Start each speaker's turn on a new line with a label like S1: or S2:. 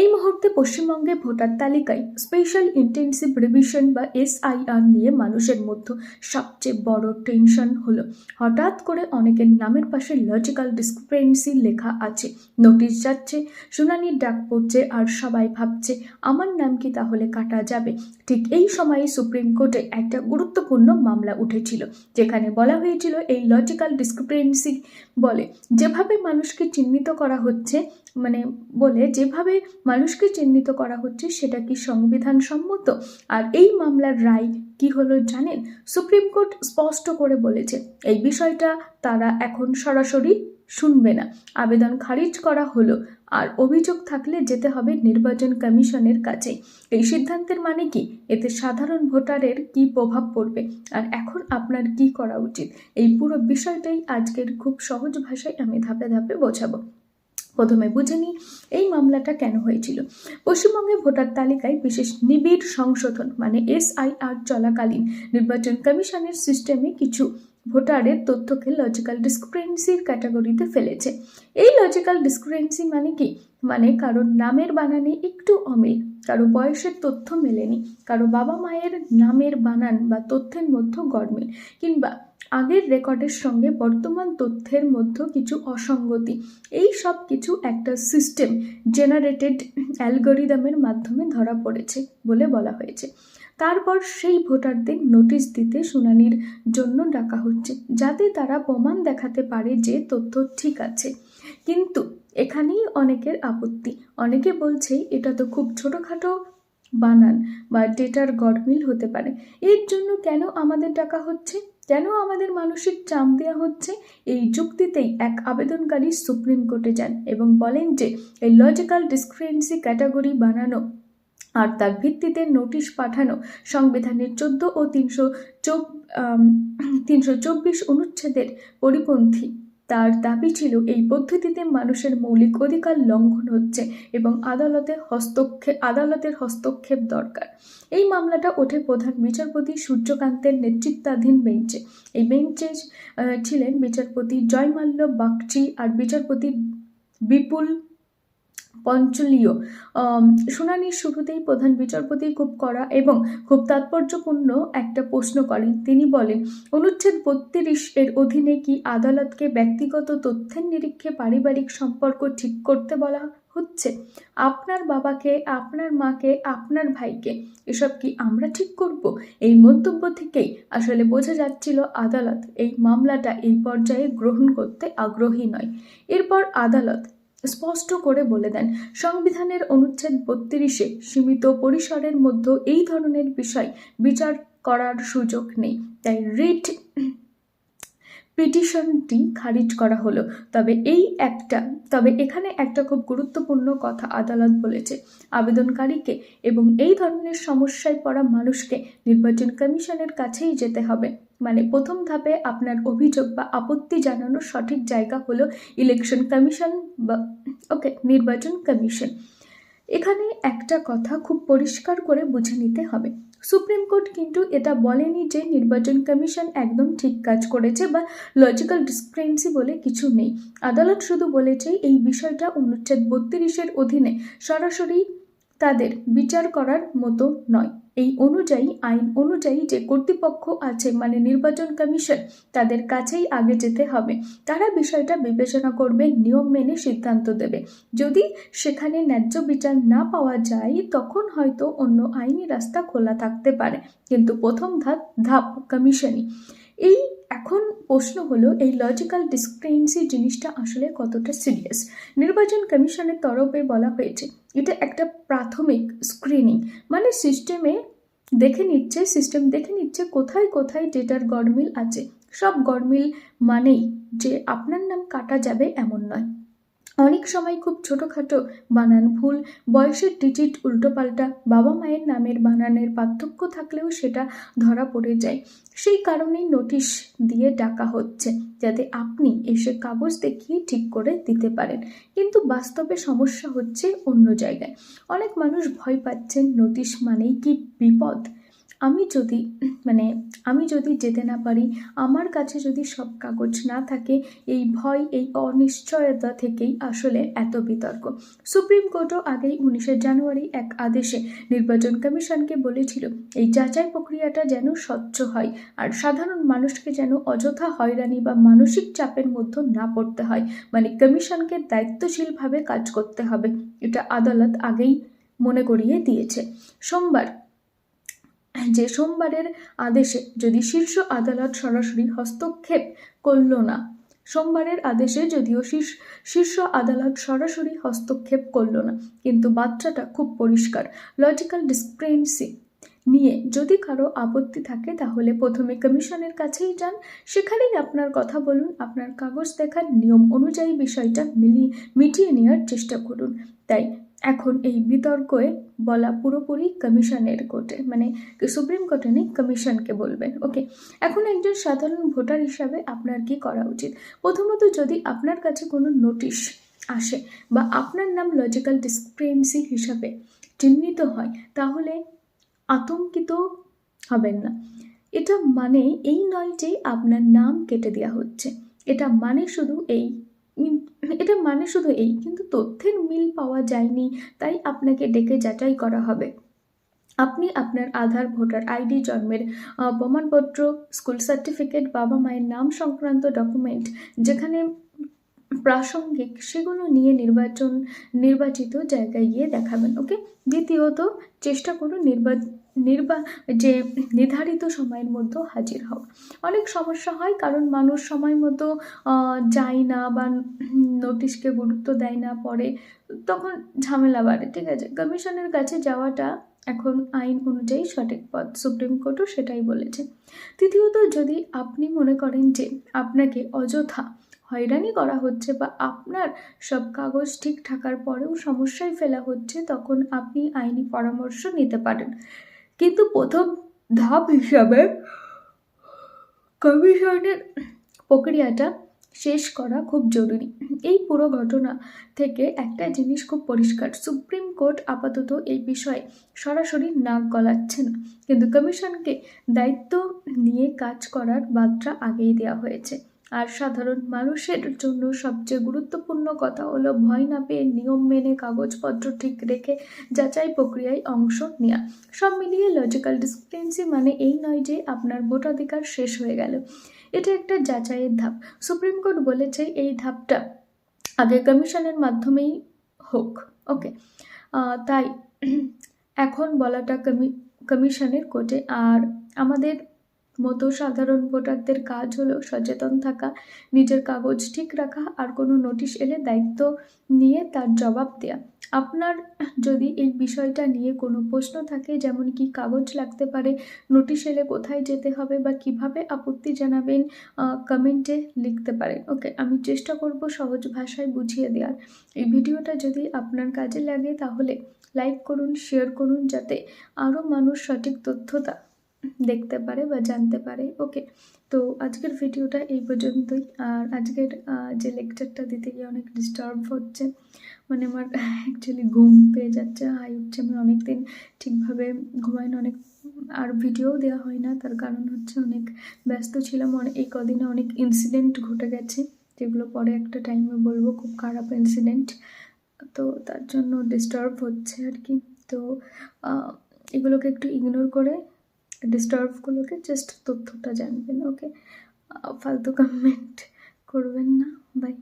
S1: এই মুহূর্তে পশ্চিমবঙ্গে ভোটার তালিকায় স্পেশাল ইন্টেন্সিভ রিভিশন বা এসআইআর নিয়ে মানুষের মধ্যে সবচেয়ে বড় টেনশন হলো। হঠাৎ করে অনেকের নামের পাশে লজিক্যাল ডিসক্রিপেন্সি লেখা আছে। নোটিশ যাচ্ছে শুনানির ডাক পড়ছে আর সবাই ভাবছে, আমার নাম কি তাহলে কাটা যাবে? ঠিক এই সময়ে সুপ্রিম কোর্টে একটা গুরুত্বপূর্ণ মামলা উঠেছিল, যেখানে বলা হয়েছিল এই লজিক্যাল ডিসক্রিপেন্সি বলে, যেভাবে মানুষকে চিহ্নিত করা হচ্ছে মানে বলে, যেভাবে মানুষকে চিহ্নিত করা হচ্ছে সেটা কি সংবিধান সম্মত আর এই মামলার রায় কি হলো জানেন? সুপ্রিম কোর্ট স্পষ্ট করে বলেছে, এই বিষয়টা তারা এখন সরাসরি শুনবে না। আবেদন খারিজ করা হলো, আর অভিযোগ থাকলে যেতে হবে নির্বাচন কমিশনের কাছে। এই সিদ্ধান্তের মানে কি? এতে সাধারণ ভোটারের কি প্রভাব পড়বে? আর এখন আপনার কি করা উচিত? এই পুরো বিষয়টাই আজকের খুব সহজ ভাষায় আমি ধাপে ধাপে বোঝাবো। প্রথমে বুঝে নিই এই মামলাটা কেন হয়েছিল। পশ্চিমবঙ্গে ভোটার তালিকায় বিশেষ নিবিড় সংশোধন মানে এসআইআর চলাকালীন নির্বাচন কমিশনের সিস্টেমে কিছু ভোটারের তথ্যকে লজিক্যাল ডিসক্রিপেন্সির ক্যাটাগরিতে ফেলেছে। এই লজিক্যাল ডিসক্রিপেন্সি মানে কি? মানে কারোর নামের বানানে একটু অমিল, কারও বয়সের তথ্য মেলেনি, কারও বাবা মায়ের নামের বানান বা তথ্যের মধ্যে গরমিল কিংবা আগের রেকর্ডের সঙ্গে বর্তমান তথ্যের মধ্যে কিছু অসঙ্গতি। এই সব কিছু একটা সিস্টেম জেনারেটেড অ্যালগোরিদমের মাধ্যমে ধরা পড়েছে বলে বলা হয়েছে। তারপর সেই ভোটারদের নোটিশ দিতে শুনানির জন্য ডাকা হচ্ছে, যাতে তারা প্রমাণ দেখাতে পারে যে তথ্য ঠিক আছে। কিন্তু এখানেই অনেকের আপত্তি। অনেকে বলছে, এটা তো খুব ছোটোখাটো বানান বা ডেটার গড়মিল হতে পারে। এর জন্য কেন আমাদের ডাকা হচ্ছে? কেন আমাদের মানসিক চাপ দেওয়া হচ্ছে? এই যুক্তিতেই এক আবেদনকারী সুপ্রিম কোর্টে যান এবং বলেন যে, এই লজিক্যাল ডিসক্রিপেন্সি ক্যাটাগরি বানানো আর তার ভিত্তিতে নোটিশ পাঠানো সংবিধানের চোদ্দ ও তিনশো তিনশো চব্বিশ অনুচ্ছেদের পরিপন্থী। তার দাবি ছিল, এই পদ্ধতিতে মানুষের মৌলিক অধিকার লঙ্ঘন হচ্ছে এবং আদালতের হস্তক্ষেপ আদালতের হস্তক্ষেপ দরকার। এই মামলাটা ওঠে প্রধান বিচারপতি সূর্যকান্তের নেতৃত্বাধীন বেঞ্চে। এই বেঞ্চে ছিলেন বিচারপতি জয়মাল্য বাগচি আর বিচারপতি বিপুল পঞ্চলীয় শুনানির শুরুতেই প্রধান বিচারপতি খুব করা এবং খুব তাৎপর্যপূর্ণ একটা প্রশ্ন করেন। তিনি বলেন, অনুচ্ছেদ বত্রিশ এর অধীনে কি আদালতকে ব্যক্তিগত তথ্যের নিরীক্ষে পারিবারিক সম্পর্ক ঠিক করতে বলা হচ্ছে? আপনার বাবাকে, আপনার মাকে, আপনার ভাইকে এসব কি আমরা ঠিক করব? এই মন্তব্য থেকেই আসলে বোঝা যাচ্ছিল আদালত এই মামলাটা এই পর্যায়ে গ্রহণ করতে আগ্রহী নয়। এরপর আদালত স্পষ্ট করে বলে দেন, সংবিধানের অনুচ্ছেদ বত্রিশে সীমিত পরিসরের মধ্যে এই ধরনের বিষয় বিচার করার সুযোগ নেই। তাই রিট পিটিশনটি খারিজ করা হলো। তবে এই একটা, তবে এখানে একটা খুব গুরুত্বপূর্ণ কথা আদালত বলেছে। আবেদনকারীকে এবং এই ধরনের সমস্যায় পড়া মানুষকে নির্বাচন কমিশনের কাছেই যেতে হবে। মানে প্রথম ধাপে আপনার অভিযোগ বা আপত্তি জানানোর সঠিক জায়গা হলো ইলেকশন কমিশন বা, ওকে, নির্বাচন কমিশন। এখানে একটা কথা খুব পরিষ্কার করে বুঝে নিতে হবে। সুপ্রিম কোর্ট কিন্তু এটা বলেনি যে নির্বাচন কমিশন একদম ঠিক কাজ করেছে বা লজিক্যাল ডিসক্রেন্সি বলে কিছু নেই। আদালত শুধু বলেছে এই বিষয়টা অনুচ্ছেদ বত্রিশের অধীনে সরাসরি তাদের বিচার করার মতো নয়। এই অনুযায়ী, আইন অনুযায়ী যে কর্তৃপক্ষ আছে মানে নির্বাচন কমিশন, তাদের কাছেই আগে যেতে হবে। তারা বিষয়টা বিবেচনা করবে, নিয়ম মেনে সিদ্ধান্ত দেবে। যদি সেখানে ন্যায্য বিচার না পাওয়া যায়, তখন হয়তো অন্য আইনি রাস্তা খোলা থাকতে পারে। কিন্তু প্রথম ধাপ ধাপ কমিশনই। এই এখন প্রশ্ন হলো, এই লজিক্যাল ডিসক্রেন্সি জিনিসটা আসলে কতটা সিরিয়াস নির্বাচন কমিশনের তরফে বলা হয়েছে, এটা একটা প্রাথমিক স্ক্রিনিং মানে সিস্টেমে দেখে নিচ্ছে সিস্টেম দেখে নিচ্ছে কোথায় কোথায় ডেটার গরমিল আছে। সব গরমিল মানেই যে আপনার নাম কাটা যাবে এমন নয়। অনেক সময় খুব ছোটোখাটো বানান ভুল, বয়সের ডিজিট উল্টোপাল্টা, বাবা মায়ের নামের বানানের পার্থক্য থাকলেও সেটা ধরা পড়ে যায়। সেই কারণেই নোটিশ দিয়ে ডাকা হচ্ছে যাতে আপনি এসে কাগজ দেখিয়ে ঠিক করে দিতে পারেন। কিন্তু বাস্তবে সমস্যা হচ্ছে অন্য জায়গায়। অনেক মানুষ ভয় পাচ্ছেন নোটিশ মানেই কি বিপদ? আমি যদি মানে আমি যদি যেতে না পারি, আমার কাছে যদি সব কাগজ না থাকে, এই ভয়, এই অনিশ্চয়তা থেকেই আসলে এত বিতর্ক। সুপ্রিম কোর্টও আগেই উনিশে জানুয়ারি এক আদেশে নির্বাচন কমিশনকে বলেছিল, এই যাচাই প্রক্রিয়াটা যেন স্বচ্ছ হয় আর সাধারণ মানুষকে যেন অযথা হয়রানি বা মানসিক চাপের মধ্যে না পড়তে হয় মানে কমিশনকে দায়িত্বশীলভাবে কাজ করতে হবে, এটা আদালত আগেই মনে করিয়ে দিয়েছে। সোমবার যে সোমবারের আদেশে যদি শীর্ষ আদালত সরাসরি হস্তক্ষেপ করল না, সোমবারের আদেশে যদিও শীর্ষ আদালত সরাসরি হস্তক্ষেপ করল না, কিন্তু বাচ্চাটা খুব পরিষ্কার, লজিক্যাল ডিসক্রেন্সি নিয়ে যদি কারও আপত্তি থাকে তাহলে প্রথমে কমিশনের কাছেই যান। সেখানেই আপনার কথা বলুন, আপনার কাগজ দেখার নিয়ম অনুযায়ী বিষয়টা মিলিয়ে, মিটিয়ে নেওয়ার চেষ্টা করুন। তাই এখন এই বিতর্কে বলা পুরোপুরি কমিশনের কোর্টে মানে সুপ্রিম কোর্টে নেই, কমিশনকে বলবেন ওকে এখন একজন সাধারণ ভোটার হিসাবে আপনার কি করা উচিত? প্রথমত যদি আপনার কাছে কোনো নোটিশ আসে বা আপনার নাম লজিক্যাল ডিসক্রেন্সি হিসাবে চিহ্নিত হয়, তাহলে আতঙ্কিত হবেন না। এটা মানে এই নয় যে আপনার নাম কেটে দেওয়া হচ্ছে। এটা মানে শুধু এই এটা মানে শুধু এই, কিন্তু তথ্যের মিল পাওয়া যায়নি, তাই আপনাকে ডেকে যাচাই করা হবে। আপনি আপনার আধার, ভোটার আইডি, জন্মের প্রমাণপত্র, স্কুল সার্টিফিকেট, বাবা মায়ের নাম সংক্রান্ত ডকুমেন্ট, যেখানে প্রাসঙ্গিক, সেগুলো নিয়ে নির্বাচন, নির্বাচিত জায়গায় গিয়ে দেখাবেন, ওকে? দ্বিতীয়ত, চেষ্টা করুন নির্বা নির্বা, যে নির্ধারিত সময়ের মধ্যে হাজির হওয়া অনেক সমস্যা হয়, কারণ মানুষ সময় মতো যায় না বা নোটিশকে গুরুত্ব দেয় না পরে, তখন ঝামেলা বাড়ে, ঠিক আছে? কমিশনের কাছে যাওয়াটা এখন আইন অনুযায়ী সঠিক পথ, সুপ্রিম কোর্টও সেটাই বলেছে। তৃতীয়ত, যদি আপনি মনে করেন যে আপনাকে অযথা হয়রানি করা হচ্ছে বা আপনার সব কাগজ ঠিক থাকার পরেও সমস্যায় ফেলা হচ্ছে, তখন আপনি আইনি পরামর্শ নিতে পারেন। কিন্তু প্রথম ধাপ হিসাবে কমিশনের প্রক্রিয়াটা শেষ করা খুব জরুরি। এই পুরো ঘটনা থেকে একটা জিনিস খুব পরিষ্কার। সুপ্রিম কোর্ট আপাতত এই বিষয়ে সরাসরি নাক গলাচ্ছে না কিন্তু কমিশনকে দায়িত্ব নিয়ে কাজ করার বার্তা আগেই দেওয়া হয়েছে। আর সাধারণ মানুষের জন্য সবচেয়ে গুরুত্বপূর্ণ কথা হলো ভয় না পেয়ে নিয়ম মেনে কাগজপত্র ঠিক রেখে যাচাই প্রক্রিয়ায় অংশ নেওয়া সব মিলিয়ে লজিক্যাল ডিসক্রিপেন্সি মানে এই নয় যে আপনার ভোটাধিকার শেষ হয়ে গেল। এটা একটা যাচাইয়ের ধাপ। সুপ্রিম কোর্ট বলেছে এই ধাপটা আগে কমিশনের মাধ্যমেই হোক। ওকে তাই এখন বলাটা কমি কমিশনের কোর্টে আর আমাদের মতো সাধারণ ভোটারদের কাজ হলো সচেতন থাকা, নিজের কাগজ ঠিক রাখা আর কোনো নোটিশ এলে দায়িত্ব নিয়ে তার জবাব দেয়া। আপনার যদি এই বিষয়টা নিয়ে কোনো প্রশ্ন থাকে, যেমন কি কাগজ লাগতে পারে, নোটিশ এলে কোথায় যেতে হবে বা কীভাবে আপত্তি জানাবেন কমেন্টে লিখতে পারেন। ওকে, আমি চেষ্টা করব সহজ ভাষায় বুঝিয়ে দেওয়ার এই ভিডিওটা যদি আপনার কাজে লাগে, তাহলে লাইক করুন শেয়ার করুন, যাতে আরও মানুষ সঠিক তথ্যটা দেখতে পারে বা জানতে পারে। ওকে তো আজকের ভিডিওটা এই পর্যন্তই। আর আজকের যে লেকচারটা দিতে গিয়ে অনেক ডিস্টার্ব হচ্ছে মানে আমার অ্যাকচুয়ালি ঘুম পেয়ে যাচ্ছে, হাই উঠছে। আমি অনেক দিন ঠিকভাবে ঘুমাই না, অনেক, আর ভিডিও দেওয়া হয় না। তার কারণ হচ্ছে অনেক ব্যস্ত ছিলাম। এই কদিনে অনেক ইনসিডেন্ট ঘটে গেছে, যেগুলো পরে একটা টাইমে বলব, খুব খারাপ ইনসিডেন্ট তো তার জন্য ডিস্টার্ব হচ্ছে আর কি। তো এগুলোকে একটু ইগনোর করে ডিস্টার্বগুলোকে জাস্ট তথ্যটা জানবেন ওকে ফালতু কমেন্ট করবেন না বাই